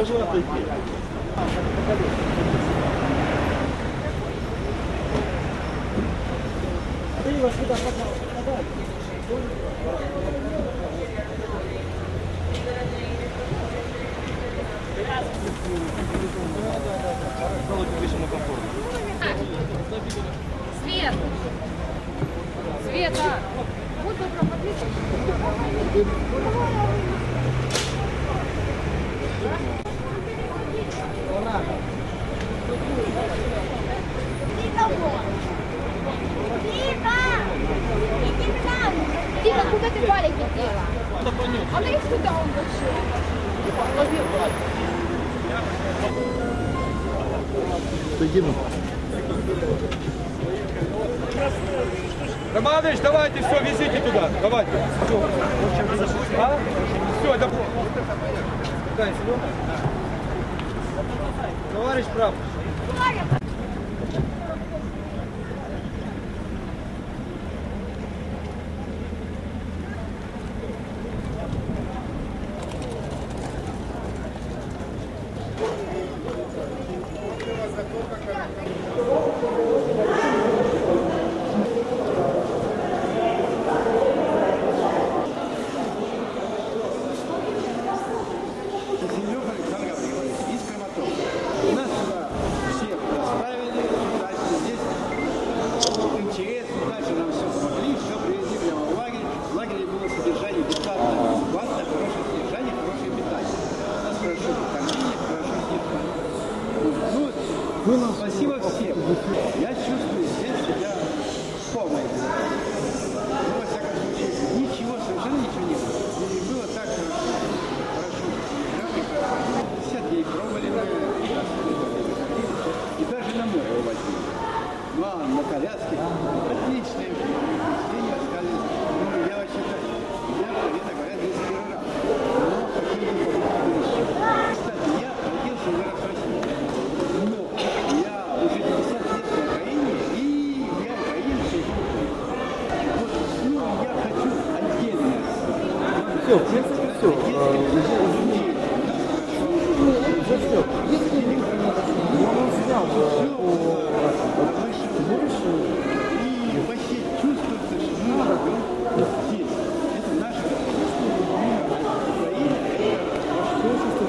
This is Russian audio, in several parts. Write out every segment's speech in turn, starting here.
Можно отойти. Ты его сюда, пожалуйста, давай. Стало повышенно комфортно. Свет! Света! Будь добра, подписывайся. Ура! Але он туди Тоді ну. Романович, давайте, все, везите туда. Давайте. Все, а? все это... Товарищ прав. все, в принципе, все. Уже все. Если он снял по больше, и вообще чувствуется, что мы работаем здесь. Это наша Украина,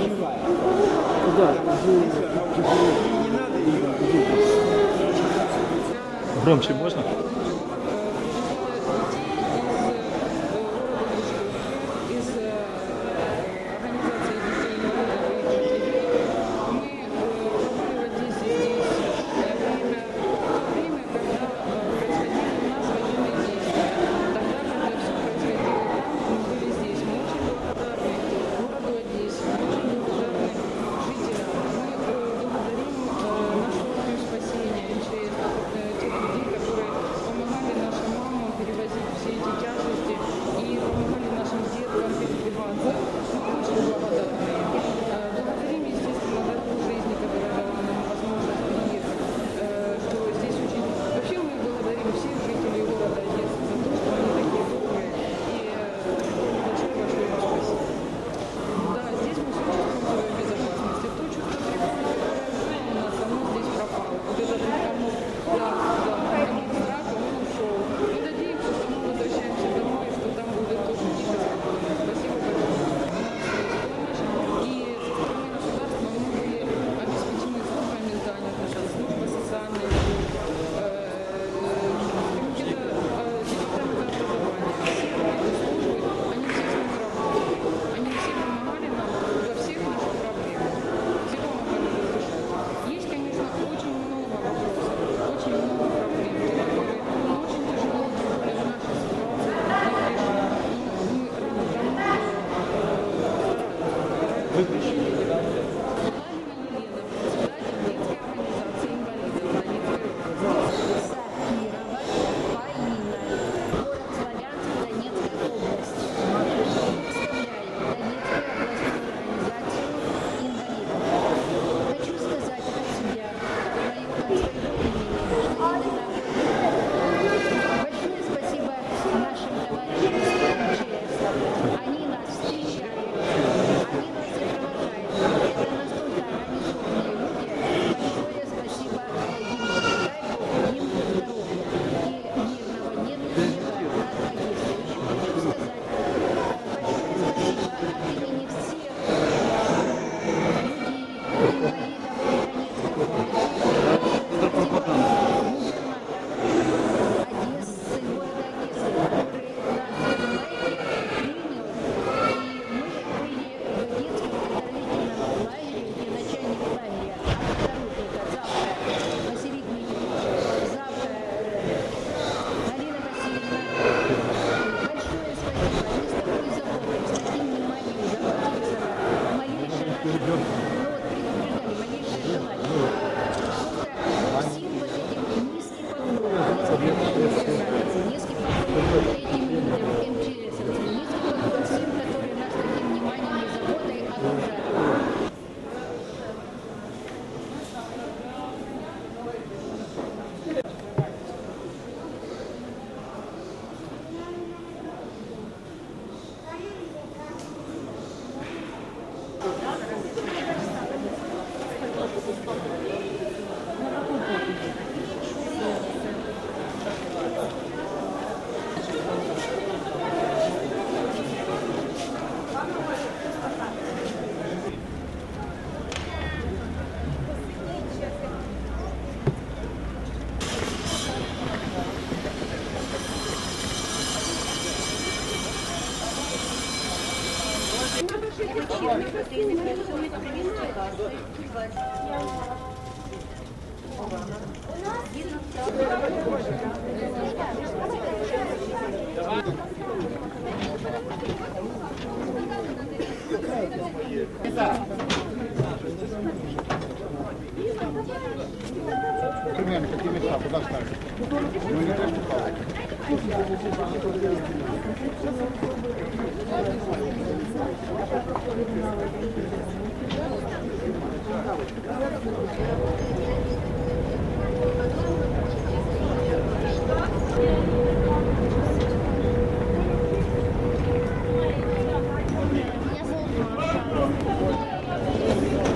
живая. Да, уже. Громче можно?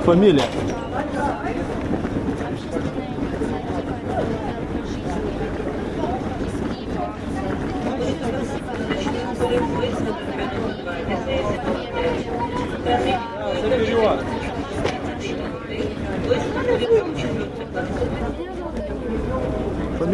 Фамилия?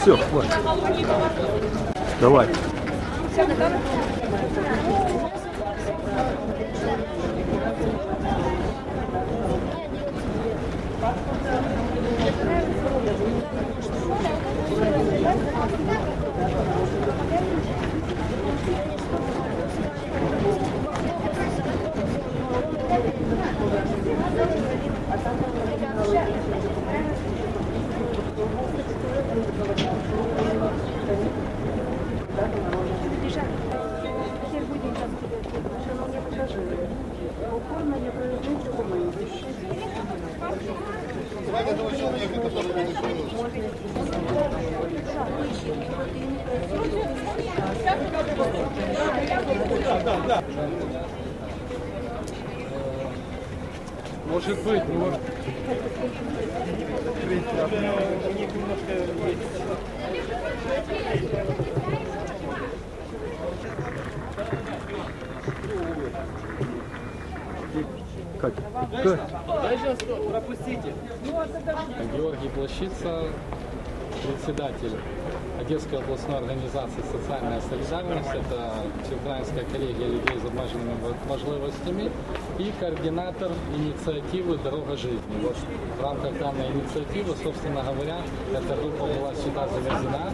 Все, хватит. Давай. Может быть, может. Как? Георгий Плащица, председатель Одесской областной организации «Социальная солидарность». Это Всеукраинская коллегия людей с обмеженными можливостями и координатор инициативы «Дорога жизни». Вот в рамках данной инициативы, собственно говоря, эта группа была сюда завезена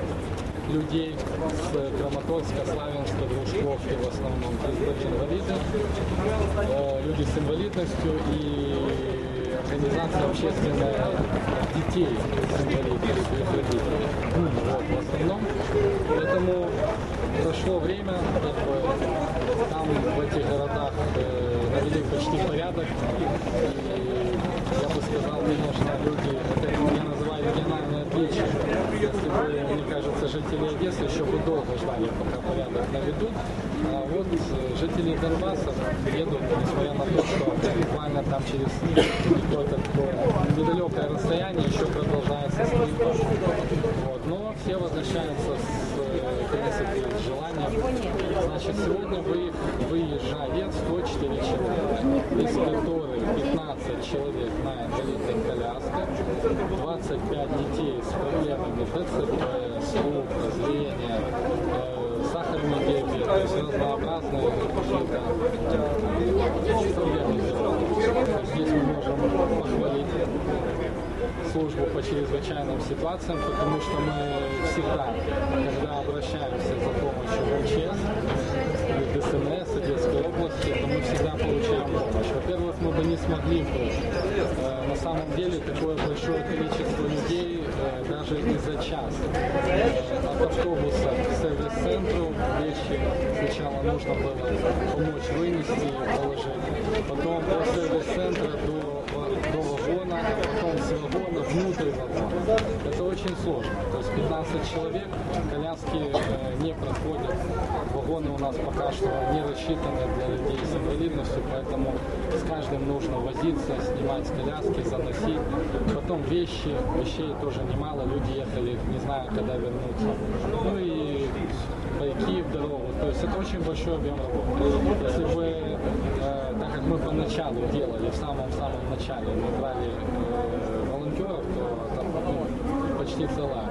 людей с Краматорска, Славянска, Дружковки в основном, то есть были инвалиды, э, люди с инвалидностью и организация общественная детей с инвалидностью. Вот, в основном. Поэтому прошло время, как бы, там в этих городах э, навели почти порядок. И я бы сказал, конечно, люди, это я называю региональное отличие. Если бы, мне кажется, жители Одессы еще бы долго ждали, пока порядок наведут. А вот э, жители Донбасса едут, несмотря на то, что буквально там через какое-то недалекое расстояние еще продолжается стрельба. Вот. Но все возвращаются с, э, в принципе, с желанием. Значит, сегодня вы, выезжает 104 человека, из которых 15 человек на инвалидных колясках, 25 детей с проблемами ДЦП, службу по чрезвычайным ситуациям, потому что мы всегда, когда обращаемся за помощью в МЧС или ДСНС Одесской области, то мы всегда получаем помощь. Во-первых, мы бы не смогли бы. Э, На самом деле такое большое количество людей э, даже и за час от автобуса к сервис-центру вещи сначала нужно было помочь вынести положить, потом от сервис-центра до, до вагона, а потом с вагона внутрь вагона. Это очень сложно. То есть 15 человек, коляски э, не проходят. Вагоны у нас пока что не рассчитаны для людей с инвалидностью, поэтому с каждым нужно возиться, снимать коляски, заносить. Потом вещи, вещей тоже немало, люди ехали, не знаю, когда вернуться. Ну и пайки в дорогу. То есть это очень большой объем работы. Если бы, э, так как мы поначалу делали, в самом-самом начале, мы брали э, волонтеров, то там почти целая.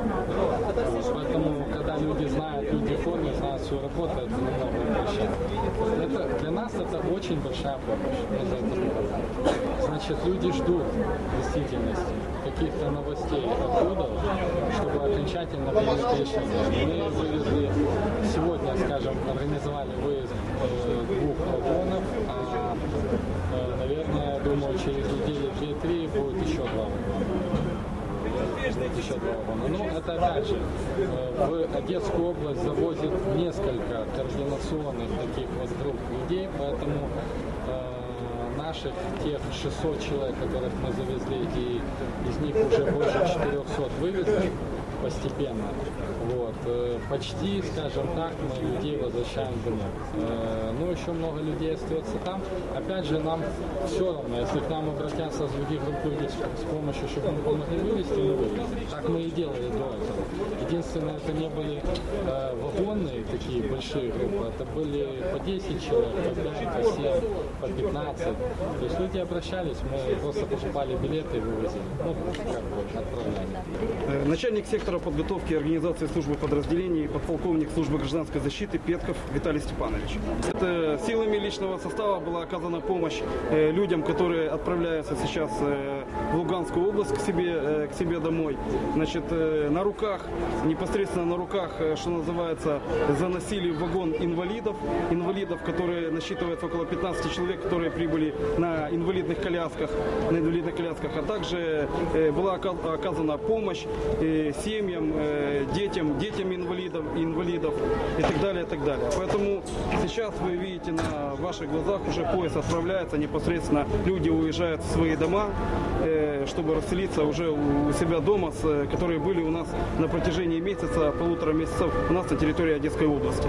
Поэтому, когда люди знают, люди в форме, знают свою работу, это намного упрощает. Это, для нас это очень большая помощь. Значит, люди ждут действительности каких-то новостей оттуда, чтобы окончательно принять решение. Мы вывезли сегодня, скажем, организовали выезд э, двух вагонов, а, э, думаю, через недели две-три будет еще два еще два вагона. Ну, это опять же, э, в Одесскую область завозят несколько координационных таких вот групп людей, поэтому э, наших тех 600 человек, которых мы завезли, и из них уже больше 400 вывезли постепенно. Вот. э, Почти, скажем так, мы людей возвращаем домой. Э, Ну, еще много людей остается там. Опять же, нам все равно, если к нам обратятся с других людей с помощью, чтобы мы помогли вывести, мы вывезем. Так мы и делали до этого. Единственное, это не были э, вагонные такие большие группы, это были по 10 человек, по 5, по 7, по 15. То есть люди обращались, мы просто покупали билеты и вывозили. Ну, как бы отправляли. Э, Начальник сектора подготовки и организации службы подразделений, подполковник службы гражданской защиты Петков Виталий Степанович. Это силами личного состава была оказана помощь э, людям, которые отправляются сейчас э, в Луганскую область к себе, э, к себе домой. Значит, на руках, непосредственно на руках, что называется, заносили вагон инвалидов, инвалидов, которые насчитывается около 15 человек, которые прибыли на инвалидных колясках, на инвалидных колясках, а также была ока- оказана помощь э, семьям, э, детям, детям инвалидов, инвалидов и так далее, и так далее. Поэтому сейчас вы видите на ваших глазах уже поезд отправляется непосредственно, люди уезжают в свои дома, э, чтобы расселиться уже у себя дома, э, которые были у нас на протяжении месяца, полутора месяцев у нас на территории Одесской области.